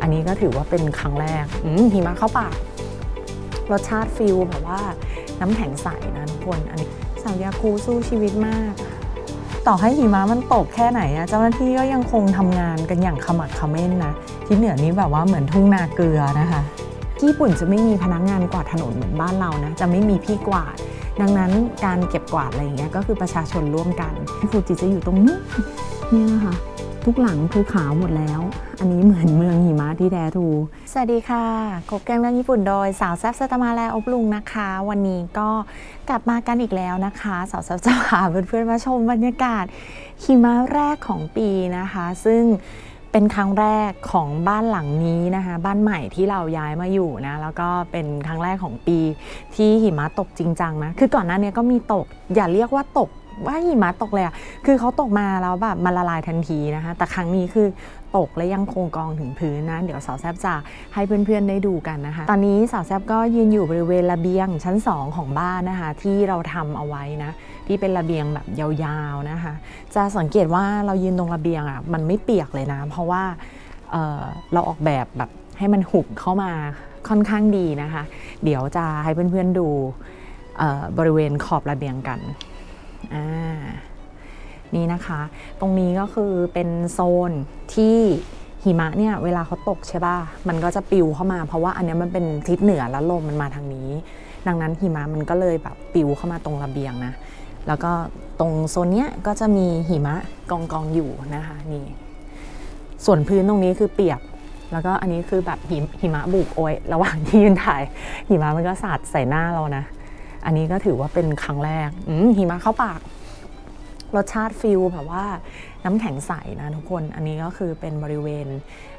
อันนี้ก็ถือว่าเป็นครั้งแรกหิมะเข้าปากรสชาติฟิลแบบว่าน้ำแข็งใสนะทุกคนอันนี้สาวยาคูสู้ชีวิตมาก ต่อให้หิมะมันตกแค่ไหนอะเจ้าหน้าที่ก็ยังคงทำงานกันอย่างขมักเขม้นนะ ที่เหนือนี้แบบว่าเหมือนทุ่งนาเกลือนะคะที่ญี่ปุ่นจะไม่มีพนักงานกวาดถนนเหมือนบ้านเรานะจะไม่มีพี่กวาด ดังนั้นการเก็บกวาดอะไรอย่างเงี้ยก็คือประชาชนร่วมกันฟูจิจะอยู่ตรงนี้เนี่ยนะคะ ทุกหลังคือขาวหมดแล้ว อันนี้เหมือนเมืองหิมะที่แท้ทู สวัสดีค่ะกบแกงเรื่องญี่ปุ่นโดยสาวแซ่บสตามาแลอบลุงนะคะ วันนี้ก็กลับมากันอีกแล้วนะคะ สาวแซ่บจะพาเพื่อนๆมาชมบรรยากาศหิมะแรกของปีนะคะ ซึ่งเป็นครั้งแรกของบ้านหลังนี้นะคะ บ้านใหม่ที่เราย้ายมาอยู่นะ แล้วก็เป็นครั้งแรกของปีที่หิมะตกจริงจังนะ คือก่อนหน้านี้ก็มีตก อย่าเรียกว่าตก ว่าหิมะตกเลยอะคือเขาตกมาแล้วแบบมันละลายทันทีนะคะ แต่ครั้งนี้คือตกและยังคงกองถึงพื้นนะ เดี๋ยวสาวแซบจะให้เพื่อนๆได้ดูกันนะคะ ตอนนี้สาวแซบก็ยืนอยู่บริเวณระเบียงชั้น 2 ของบ้านนะคะ ที่เราทำเอาไว้นะที่เป็นระเบียงแบบยาวๆนะคะ จะสังเกตว่าเรายืนตรงระเบียงอะมันไม่เปียกเลยนะ เพราะว่าเเราออกแบบแบบให้มันหุบเข้ามาค่อนข้างดีนะคะ เดี๋ยวจะให้เพื่อนๆดูเอ่อบริเวณขอบระเบียงกัน อ่านี่นะคะ ตรงนี้ก็คือเป็นโซนที่หิมะเนี่ยเวลาเขาตกใช่ป่ะ มันก็จะปิวเข้ามา เพราะว่าอันนี้มันเป็นทิศเหนือแล้วลมมันมาทางนี้ ดังนั้นหิมะมันก็เลยแบบปิวเข้ามาตรงระเบียงนะ แล้วก็ตรงโซนเนี้ยก็จะมีหิมะกองกองอยู่นะคะนี่ ส่วนพื้นตรงนี้คือเปียก แล้วก็อันนี้คือแบบหิมหิมะบุกโอยระหว่างที่ยืนถ่าย หิมะมันก็สาดใส่หน้าเรานะ อันนี้ก็ถือว่าเป็นครั้งแรกหิมะเข้าปาก รสชาติฟิลแบบว่าน้ำแข็งใสนะทุกคน อันนี้ก็คือเป็นบริเวณ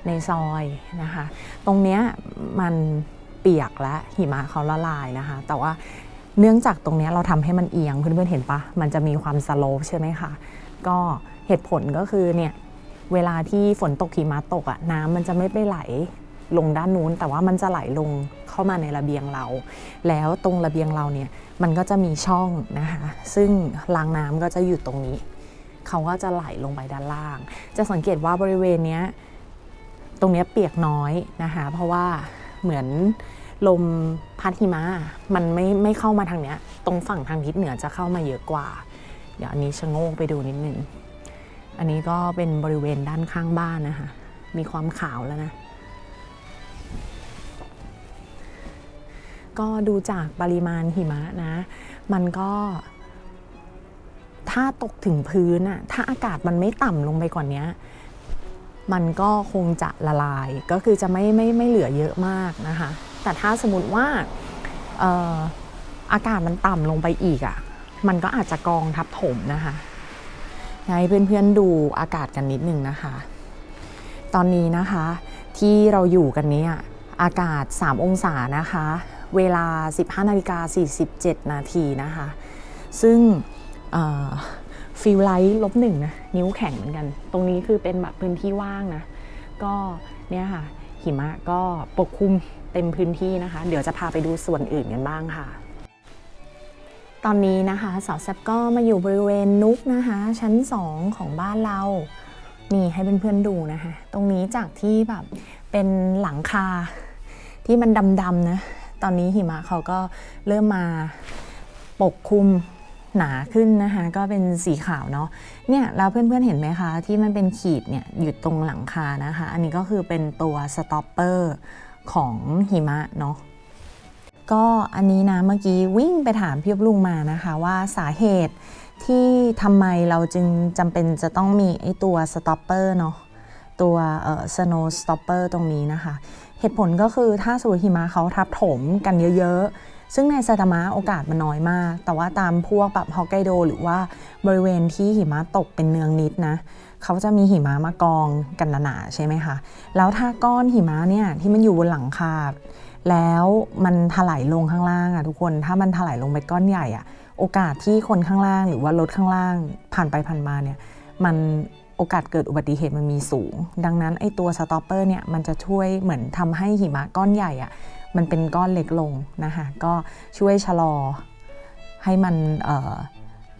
ในซอยนะคะ ตรงเนี้ยมันเปียกและหิมะเขาละลายนะคะ แต่ว่าเนื่องจากตรงเนี้ยเราทำให้มันเอียงเพื่อนๆเห็นปะมันจะมีความสโลปใช่ไหมคะก็เหตุผลก็คือเนี่ยเวลาที่ฝนตกหิมะตกอะน้ำมันจะไม่ไปไหล ลงด้านนู้น แต่ว่ามันจะไหลลงเข้ามาในระเบียงเรา แล้วตรงระเบียงเราเนี่ยมันก็จะมีช่องนะคะซึ่งรางน้ำก็จะอยู่ตรงนี้ เขาก็จะไหลลงไปด้านล่าง จะสังเกตว่าบริเวณเนี้ยตรงเนี้ยเปียกน้อยนะคะเพราะว่าเหมือนลมพัดหิมะมันไม่ไม่เข้ามาทางเนี้ย ตรงฝั่งทางทิศเหนือจะเข้ามาเยอะกว่า เดี๋ยวอันนี้ชะโงกไปดูนิดนึง อันนี้ก็เป็นบริเวณด้านข้างบ้านนะคะ มีความขาวแล้วนะ ก็ดูจากปริมาณหิมะนะ มันก็ถ้าตกถึงพื้นอะถ้าอากาศมันไม่ต่ำลงไปกว่านเนี้ยมันก็คงจะละลายก็คือจะไม่ไม่ไม่เหลือเยอะมากนะคะ แต่ถ้าสมมติว่าอออากาศมันต่ำลงไปอีกอะมันก็อาจจะกองทับถมนะคะให้เพื่อนๆดูอากาศกันนิดนึงนะคะ ตอนนี้นะคะที่เราอยู่กันนี้อากาศ 3 องศานะคะ เวลา 15นาฬิกา47 นาทีนะคะ ซึ่งฟิลไลท์ลบหนึ่งนะนิ้วแข็งเหมือนกัน ตรงนี้คือเป็นแบบพื้นที่ว่างนะ ก็เนี่ยค่ะ หิมะก็ปกคลุมเต็มพื้นที่นะคะ เดี๋ยวจะพาไปดูส่วนอื่นกันบ้างค่ะ ตอนนี้นะคะสาวแซบก็มาอยู่บริเวณนุกนะคะ ชั้น 2 ของบ้านเรา นี่ให้เพื่อนๆดูนะคะ ตรงนี้จากที่แบบเป็นหลังคาที่มันดำๆนะ ตอนนี้หิมะเขาก็เริ่มมาปกคลุมหนาขึ้นนะคะก็เป็นสีขาวเนาะเนี่ยแล้วเพื่อนๆเห็นไหมคะ ที่มันเป็นขีดเนี่ยอยู่ตรงหลังคานะคะ อันนี้ก็คือเป็นตัวสต็อปเปอร์ของหิมะเนาะก็อันนี้นะเมื่อกี้วิ่งไปถามพี่ลุงมานะคะว่าสาเหตุที่ทำไมเราจึงจำเป็นจะต้องมีไอตัวสต็อปเปอร์เนาะ ตัวเอ่อ snow stopper ตรงนี้นะคะ เหตุผลก็คือถ้าสมมติหิมะเขาทับถมกันเยอะๆ ซึ่งในไซตามะโอกาสมันน้อยมาก แต่ว่าตามพวกแบบฮอกไกโดหรือว่าบริเวณที่หิมะตกเป็นเนืองนิดนะเขาจะมีหิมะมากองกันหนาๆใช่ไหมคะ แล้วถ้าก้อนหิมะเนี่ยที่มันอยู่บนหลังคาแล้วมันถลายลงข้างล่างอะทุกคน ถ้ามันถลายลงไปก้อนใหญ่อะโอกาสที่คนข้างล่างหรือว่ารถข้างล่างผ่านไปผ่านมาเนี่ย มัน โอกาสเกิดอุบัติเหตุมันมีสูง ดังนั้นไอ้ตัวสต็อปเปอร์เนี่ยมันจะช่วยเหมือนทำให้หิมะก้อนใหญ่อะมันเป็นก้อนเล็กลงนะคะก็ช่วยชะลอให้มันเอ่อ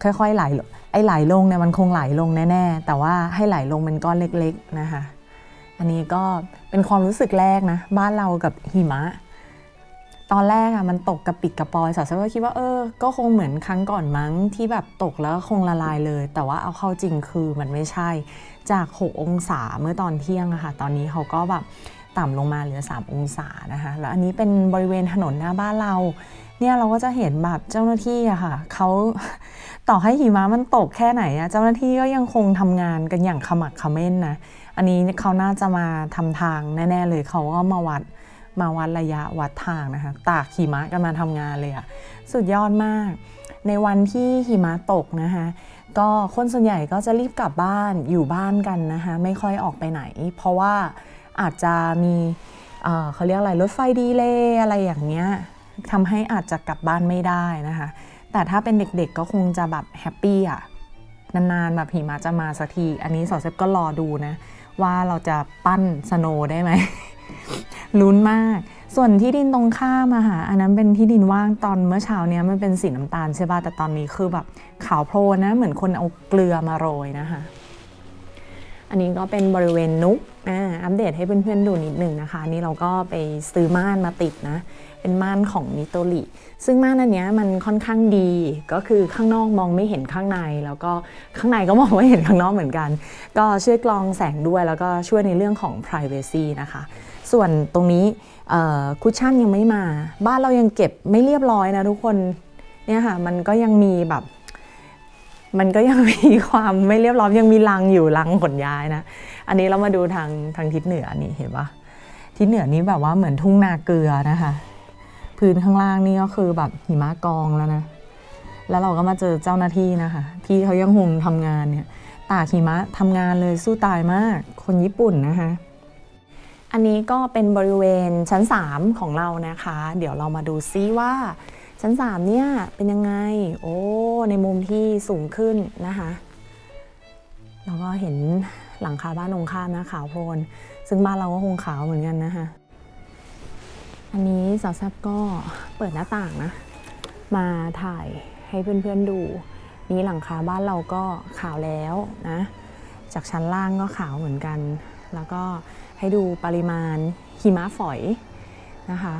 ค่อยๆไหลไอ้ไหลลงเนี่ยมันคงไหลลงแน่ๆ แต่ว่าให้ไหลลงเป็นก้อนเล็กๆนะคะ อันนี้ก็เป็นความรู้สึกแรกนะ บ้านเรากับหิมะ ตอนแรกอะมันตกกระปิดกระปอยสาวก็คิดว่าเออ ก็คงเหมือนครั้งก่อนมั้งที่แบบตกแล้วคงละลายเลย แต่ว่าเอาเข้าจริงคือมันไม่ใช่ จาก 6 องศาเมื่อตอนเที่ยงอะค่ะ ตอนนี้เขาก็แบบต่ำลงมาเหลือ 3 องศานะคะ แล้วอันนี้เป็นบริเวณถนนหน้าบ้านเรา เนี่ยเราก็จะเห็นแบบเจ้าหน้าที่อะค่ะเขาต่อให้หิมะมันตกแค่ไหนอะเจ้าหน้าที่ก็ยังคงทำงานกันอย่างขมักขม้นนะ อันนี้เขาน่าจะมาทำทางแน่ ๆ เลยเขาก็มาวัด มาวัดระยะวัดทางนะคะตากหิมะกันมาทำงานเลยอะสุดยอดมาก ในวันที่หิมะตกนะคะก็คนส่วนใหญ่ก็จะรีบกลับบ้านอยู่บ้านกันนะคะไม่ค่อยออกไปไหน เพราะว่าอาจจะมีเขาเรียกอะไรรถไฟดีเลยอะไรอย่างเงี้ยทำให้อาจจะกลับบ้านไม่ได้นะคะ แต่ถ้าเป็นเด็กๆก็คงจะแบบแฮปปี้อะนานๆแบบหิมะจะมาสักที อันนี้สอเซฟก็รอดูนะ ว่าเราจะปั้นสโนว์ได้ไหม ลุ้นมาก ส่วนที่ดินตรงข้ามอะค่ะอันนั้นเป็นที่ดินว่างตอนเมื่อเช้าเนี้ยมันเป็นสีน้ำตาลใช่ป่ะแต่ตอนนี้คือแบบขาวโพลนนะเหมือนคนเอาเกลือมาโรยนะคะ อันนี้ก็เป็นบริเวณนุกอ่าอัปเดตให้เพื่อนๆดูนิดหนึ่งนะคะ นี่เราก็ไปซื้อม่านมาติดนะ เป็นม่านของนิโตริซึ่งม่านอันเนี้ยมันค่อนข้างดีก็คือข้างนอกมองไม่เห็นข้างใน แล้วก็ข้างในก็มองไม่เห็นข้างนอกเหมือนกัน ก็ช่วยกรองแสงด้วยแล้วก็ช่วยในเรื่องของ privacy นะคะ ส่วนตรงนี้คุชชั่นยังไม่มา บ้านเรายังเก็บไม่เรียบร้อยนะทุกคนเนี่ยค่ะมันก็ยังมีแบบ มันก็ยังมีความไม่เรียบร้อยยังมีลังอยู่ลังขนย้ายนะ อันนี้เรามาดูทางทางทิศเหนือนี่เห็นปะทิศเหนือนี้แบบว่าเหมือนทุ่งนาเกลือนะคะ พื้นข้างล่างนี่ก็คือแบบหิมะกองแล้วนะแล้วเราก็มาเจอเจ้าหน้าที่นะคะที่เขายังคงทำงานเนี่ยตากหิมะทำงานเลยสู้ตายมาก คนญี่ปุ่นนะคะ อันนี้ก็เป็นบริเวณชั้น 3 ของเรานะคะ เดี๋ยวเรามาดูซิว่าชั้น 3 เนี่ยเป็นยังไง โอ้ ในมุมที่สูงขึ้นนะคะเราก็เห็นหลังคาบ้านตรงข้ามนะขาวโพลน ซึ่งบ้านเราก็คงขาวเหมือนกันนะคะอันนี้สาวแซบก็เปิดหน้าต่างนะ มาถ่ายให้เพื่อนๆดู นี่หลังคาบ้านเราก็ขาวแล้วนะ จากชั้นล่างก็ขาวเหมือนกัน แล้วก็ ให้ดูปริมาณหิมะฝอยนะคะ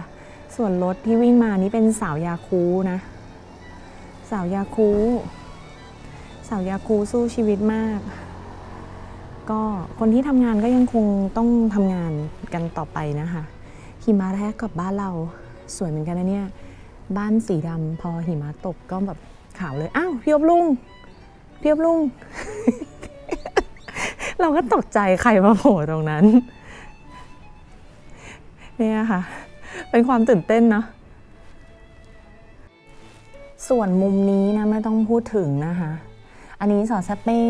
ส่วนรถที่วิ่งมานี่เป็นสาวยาคูนะ สาวยาคูสาวยาคูสู้ชีวิตมาก ก็คนที่ทำงานก็ยังคงต้องทำงานกันต่อไปนะคะหิมะแท้กับบ้านเราสวยเหมือนกันนะเนี่ยบ้านสีดำพอหิมะตกก็แบบขาวเลยอ้าวเพี่อบลุงเพี่อบลุง เราก็ตกใจใครมาโผล่ตรงนั้น เนี่ยค่ะ เป็นความตื่นเต้นเนาะส่วนมุมนี้นะไม่ต้องพูดถึงนะคะ อันนี้สอนแซปไม่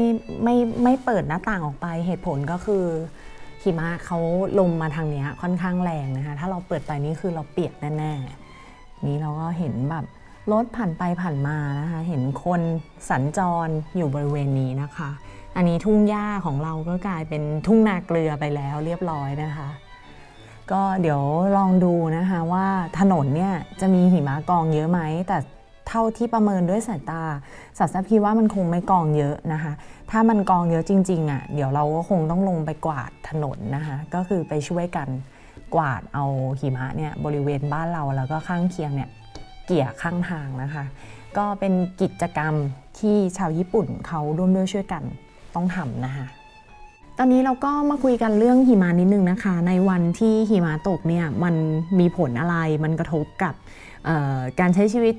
ไม่ไม่เปิดหน้าต่างออกไปเหตุผลก็คือหิมะเขาลมมาทางเนี้ยค่อนข้างแรงนะคะ ถ้าเราเปิดไปนี่คือเราเปียกแน่ๆ นี้เราก็เห็นแบบรถผ่านไปผ่านมานะคะ เห็นคนสัญจรอยู่บริเวณนี้นะคะ อันนี้ทุ่งหญ้าของเราก็กลายเป็นทุ่งนาเกลือไปแล้วเรียบร้อยนะคะ ก็เดี๋ยวลองดูนะคะว่าถนนเนี่ยจะมีหิมะกองเยอะไหม แต่เท่าที่ประเมินด้วยสายตาสัตว์พี่ว่ามันคงไม่กองเยอะนะคะ ถ้ามันกองเยอะจริงๆอะ เดี๋ยวเราก็คงต้องลงไปกวาดถนนนะคะ ก็คือไปช่วยกันกวาดเอาหิมะเนี่ยบริเวณบ้านเราแล้วก็ข้างเคียงเนี่ยเกี่ยข้างทางนะคะ ก็เป็นกิจกรรมที่ชาวญี่ปุ่นเขาร่วมด้วยช่วยกันต้องทำนะคะ อนนี้เราก็มาคุยกันเรื่องหิมะนิดนึงนะคะ ในวันที่หิมะตกเนี่ยมันมีผลอะไรมันกระทบกับการใช้ชีวิต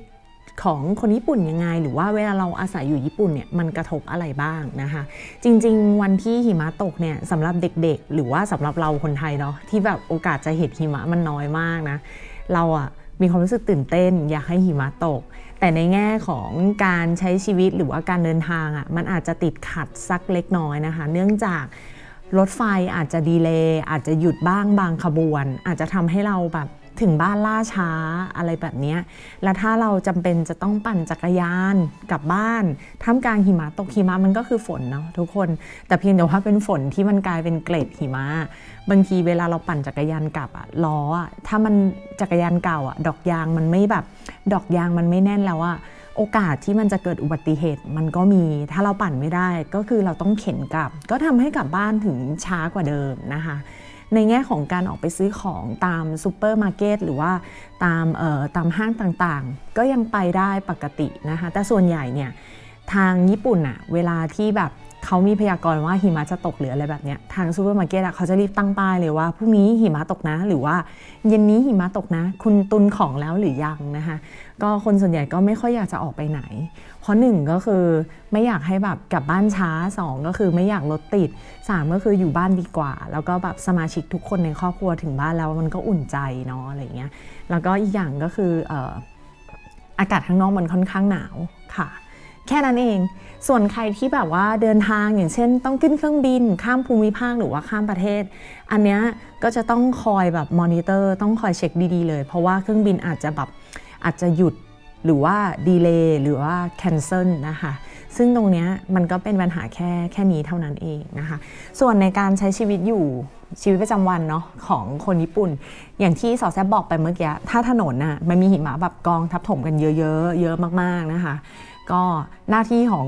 ของคนญี่ปุ่นยังไง หรือว่าเวลาเราอาศัยอยู่ญี่ปุ่นเนี่ยมันกระทบอะไรบ้างนะคะ จริง ๆ วันที่หิมะตกเนี่ยสำหรับเด็กๆ หรือว่าสำหรับเราคนไทยเนาะที่แบบโอกาสจะเห็นหิมะมันน้อยมากนะเราอะมีความรู้สึกตื่นเต้น อยากให้หิมะตก แต่ในแง่ของการใช้ชีวิตหรือว่าการเดินทางอะ่ะมันอาจจะติดขัดสักเล็กน้อยนะคะ เนื่องจาก รถไฟอาจจะดีเลย์อาจจะหยุดบ้างบางขบวน อาจจะทำให้เราแบบถึงบ้านล่าช้าอะไรแบบนี้ และถ้าเราจำเป็นจะต้องปั่นจักรยานกลับบ้านท่ามกลางหิมะตกหิมะมันก็คือฝนเนาะทุกคน แต่เพียงแต่ว่าเป็นฝนที่มันกลายเป็นเกล็ดหิมะ บางทีเวลาเราปั่นจักรยานกลับอะล้ออะถ้ามันจักรยานเก่าอะดอกยางมันไม่แบบ ดอกยางมันไม่แน่นแล้วอะ โอกาสที่มันจะเกิดอุบัติเหตุมันก็มีถ้าเราปั่นไม่ได้ก็คือเราต้องเข็นกลับ ก็ทำให้กลับบ้านถึงช้ากว่าเดิมนะคะในแง่ของการออกไปซื้อของตามซูเปอร์มาร์เก็ตหรือว่าตามเอ่อตามห้างต่างๆ ก็ยังไปได้ปกตินะคะแต่ส่วนใหญ่เนี่ยทางญี่ปุ่นอะเวลาที่แบบ เขามีพยากรณ์ว่าหิมะจะตกหรืออะไรแบบเนี้ยทางซูเปอร์มาร์เก็ตอะเขาจะรีบตั้งป้ายเลยว่าพรุ่งนี้หิมะตกนะ หรือว่าเย็นนี้หิมะตกนะ คุณตุนของแล้วหรือยังนะคะก็คนส่วนใหญ่ก็ไม่ค่อยอยากจะออกไปไหน เพราะหนึ่งก็คือไม่อยากให้แบบกลับบ้านช้าสองก็คือไม่อยากรถติดสามก็คืออยู่บ้านดีกว่า แล้วก็แบบสมาชิกทุกคนในครอบครัวถึงบ้านแล้วมันก็อุ่นใจเนาะอะไรเงี้ยแล้วก็อีกอย่างก็คือออากาศข้างนอกมันค่อนข้างหนาวค่ะ แค่นั้นเอง ส่วนใครที่แบบว่าเดินทางอย่างเช่น ต้องขึ้นเครื่องบิน ข้ามภูมิภาคหรือว่าข้ามประเทศ อันเนี้ยก็จะต้องคอยแบบมอนิเตอร์ต้องคอยเช็คดีๆเลย เพราะว่าเครื่องบินอาจจะแบบอาจจะหยุดหรือว่าดีเลย์หรือว่า cancel นะคะซึ่งตรงเนี้ยมันก็เป็นปัญหาแค่แค่นี้เท่านั้นเองนะคะ ส่วนในการใช้ชีวิตอยู่ชีวิตประจำวันเนาะของคนญี่ปุ่น อย่างที่สอแซบบอกไปเมื่อกี้ ถ้าถนนน่ะมันมีหิมะแบบกองทับถมกันเยอะๆเยอะมากๆนะคะ ก็หน้าที่ของ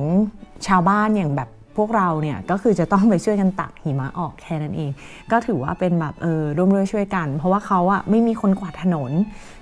ชาวบ้านอย่างแบบพวกเราเนี่ยก็คือจะต้องไปช่วยกันตักหิมะออกแค่นั้นเอง ก็ถือว่าเป็นแบบเออร่วมด้วยช่วยกัน เพราะว่าเขาอะไม่มีคนกวาดถนน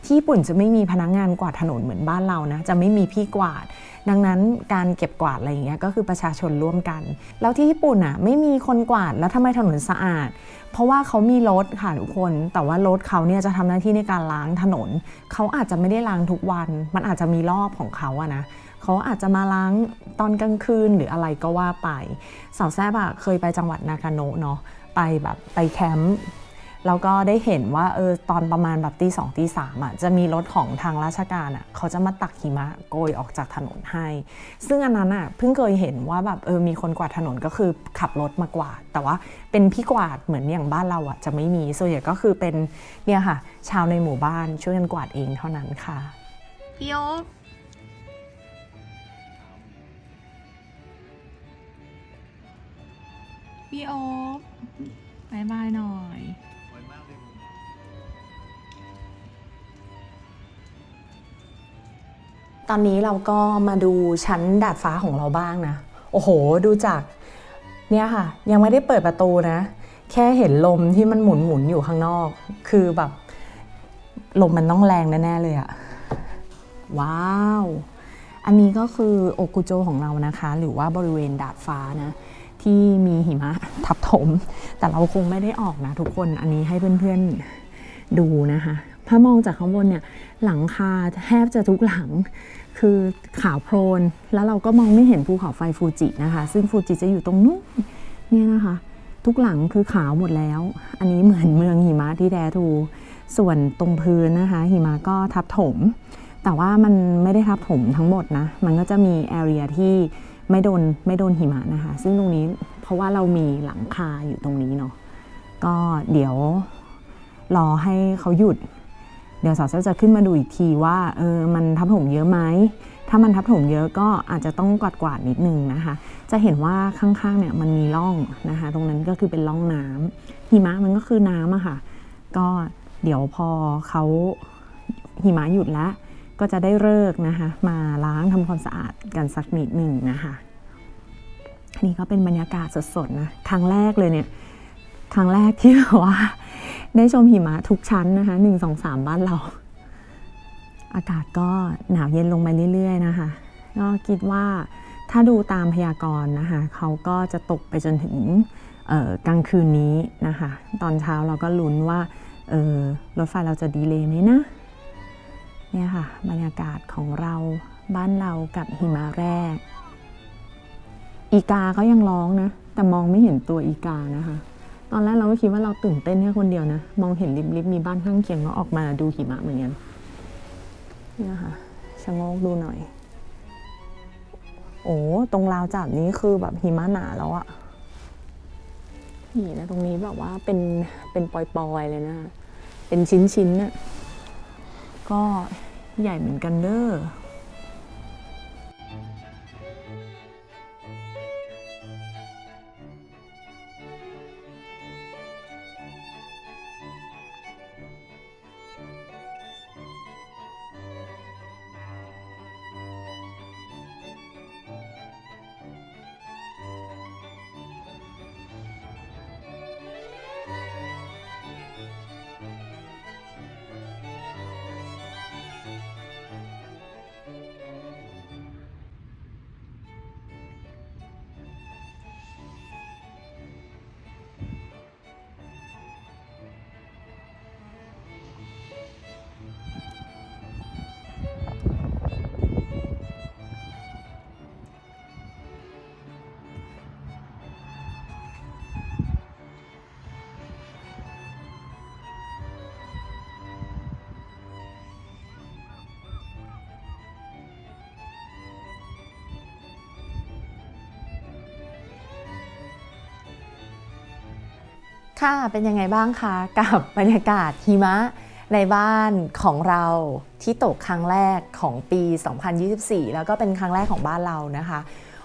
ที่ญี่ปุ่นจะไม่มีพนักงานกวาดถนนเหมือนบ้านเรานะจะไม่มีพี่กวาด ดังนั้นการเก็บกวาดอะไรอย่างเงี้ยก็คือประชาชนร่วมกัน แล้วที่ญี่ปุ่นอะไม่มีคนกวาดแล้วทำไมถนนสะอาด เพราะว่าเขามีรถค่ะทุกคน แต่ว่ารถเขาเนี่ยจะทำหน้าที่ในการล้างถนน เขาอาจจะไม่ได้ล้างทุกวัน มันอาจจะมีรอบของเขาอะนะ เขาอาจจะมาล้างตอนกลางคืนหรืออะไรก็ว่าไป สาวแซบอะเคยไปจังหวัดนากาโนะเนาะไปแบบไปแคมป์แล้วก็ได้เห็นว่าเออตอนประมาณแบบตีสองตีสามอะจะมีรถของทางราชการอะเขาจะมาตักหิมะโกยออกจากถนนให้ ซึ่งอันนั้นอะเพิ่งเคยเห็นว่าแบบเออมีคนกวาดถนนก็คือขับรถมากวาด แต่ว่าเป็นพี่กวาดเหมือนอย่างบ้านเราอะจะไม่มีส่วนใหญ่ก็คือเป็นเนี่ยค่ะ ชาวในหมู่บ้านช่วยกันกวาดเองเท่านั้นค่ะพี่โอ๊ พี่โอ๊คบายบายหน่อยตอนนี้เราก็มาดูชั้นดาดฟ้าของเราบ้างนะ โอ้โห ดูจากเนี่ยค่ะ ยังไม่ได้เปิดประตูนะ แค่เห็นลมที่มันหมุนหมุนๆอยู่ข้างนอก คือแบบ ลมมันต้องแรงแน่ๆเลยอะว้าว อันนี้ก็คือโอกุโจของเรานะคะ หรือว่าบริเวณดาดฟ้านะ ที่มีหิมะทับถม แต่เราคงไม่ได้ออกนะทุกคนอันนี้ให้เพื่อนๆดูนะคะ ถ้ามองจากข้างบนเนี่ยหลังคาแทบจะทุกหลังคือขาวโพลนแล้วเราก็มองไม่เห็นภูเขาไฟฟูจินะคะ ซึ่งฟูจิจะอยู่ตรงนู้นเนี่ยนะคะ ทุกหลังคือขาวหมดแล้ว อันนี้เหมือนเมืองหิมะที่แท้ทูส่วนตรงพื้นนะคะ หิมะก็ทับถม แต่ว่ามันไม่ได้ทับถมทั้งหมดนะ มันก็จะมีแอเรียที่ ไม่โดนไม่โดนหิมะนะคะ ซึ่งตรงนี้เพราะว่าเรามีหลังคาอยู่ตรงนี้เนาะก็เดี๋ยวรอให้เขาหยุด เดี๋ยวสาวเซลจะขึ้นมาดูอีกทีว่าเออมันทับถมเยอะไหมถ้ามันทับถมเยอะก็อาจจะต้องกวาดกวาดนิดนึงนะคะ จะเห็นว่าข้างๆเนี่ยมันมีร่องนะคะ ตรงนั้นก็คือเป็นร่องน้ำหิมะมันก็คือน้ำอะค่ะ ก็เดี๋ยวพอเขาหิมะหยุดแล้ว ก็จะได้เลิกนะคะ มาล้างทำความสะอาดกันสักนิดหนึ่งนะคะนนี้ก็เป็นบรรยากาศสดๆนะครั้งแรกเลยเนี่ยครั้งแรกที่แบบว่า ได้ชมหิมะทุกชั้นนะคะหนึ่งสองสามบ้านเรา อากาศก็หนาวเย็นลงไปเรื่อย ๆ นะคะก็คิดว่าถ้าดูตามพยากรณ์นะคะเขาก็จะตกไปจนถึงกลางคืนนี้นะคะ ตอนเช้าเราก็ลุ้นว่ารถไฟเราจะดีเลย์ไหมนะ เนี่ยค่ะบรรยากาศของเราบ้านเรากับหิมะแรก อีกาก็ยังร้องนะ แต่มองไม่เห็นตัวอีกานะคะ ตอนแรกเราก็คิดว่าเราตื่นเต้นแค่คนเดียวนะ มองเห็นริบๆมีบ้านข้างเคียงก็ออกมาดูหิมะเหมือนกันเนี่ยค่ะชะโงกดูหน่อย โอ้ตรงราวจับนี้คือแบบหิมะหนาแล้วอะนี่นะตรงนี้แบบว่าเป็นเป็นปอยๆเลยนะ เป็นชิ้นๆน่ะ ก็ใหญ่เหมือนกันเด้อ ค่ะ เป็นยังไงบ้างคะกับบรรยากาศหิมะในบ้านของเราที่ตกครั้งแรกของปี 2024 แล้วก็เป็นครั้งแรกของบ้านเรานะคะ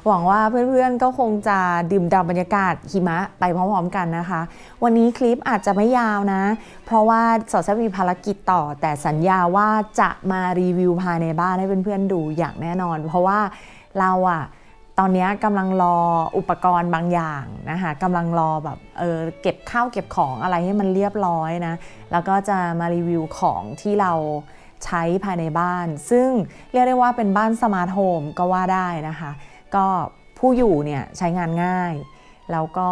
หวังว่าเพื่อนๆก็คงจะดื่มด่ำบรรยากาศหิมะไปพร้อมๆกันนะคะ วันนี้คลิปอาจจะไม่ยาวนะ เพราะว่าสาวแซบมีภารกิจต่อ แต่สัญญาว่าจะมารีวิวภายในบ้านให้เพื่อนๆดูอย่างแน่นอน เพราะว่าเราอะ ตอนนี้กำลังรออุปกรณ์บางอย่างนะคะกำลังรอแบบเออเก็บข้าวเก็บของอะไรให้มันเรียบร้อยนะ แล้วก็จะมารีวิวของที่เราใช้ภายในบ้าน ซึ่งเรียกได้ว่าเป็นบ้านสมาร์ทโฮมก็ว่าได้นะคะ ก็ผู้อยู่เนี่ยใช้งานง่าย แล้วก็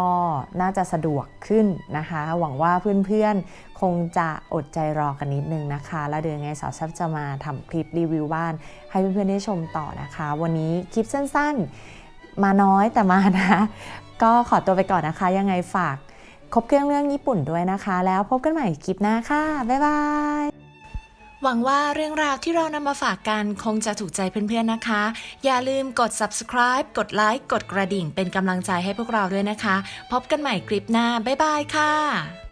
น่าจะสะดวกขึ้นนะคะ หวังว่าเพื่อนๆ คงจะอดใจรอกันนิดนึงนะคะ แล้วเดี๋ยวยังไงสาวแซบจะมาทำคลิปรีวิวบ้าน ให้เพื่อนๆได้ชมต่อนะคะ วันนี้คลิปสั้นๆ มาน้อยแต่มานะ ก็ขอตัวไปก่อนนะคะ ยังไงฝากครบเครื่องเรื่องญี่ปุ่นด้วยนะคะ แล้วพบกันใหม่คลิปหน้าค่ะ บ๊ายบาย หวังว่าเรื่องราวที่เรานำมาฝากกันคงจะถูกใจเพื่อนๆนะคะ อย่าลืมกด subscribe กดไลค์กดกระดิ่งเป็นกำลังใจให้พวกเราด้วยนะคะ พบกันใหม่คลิปหน้า บ๊ายบายค่ะ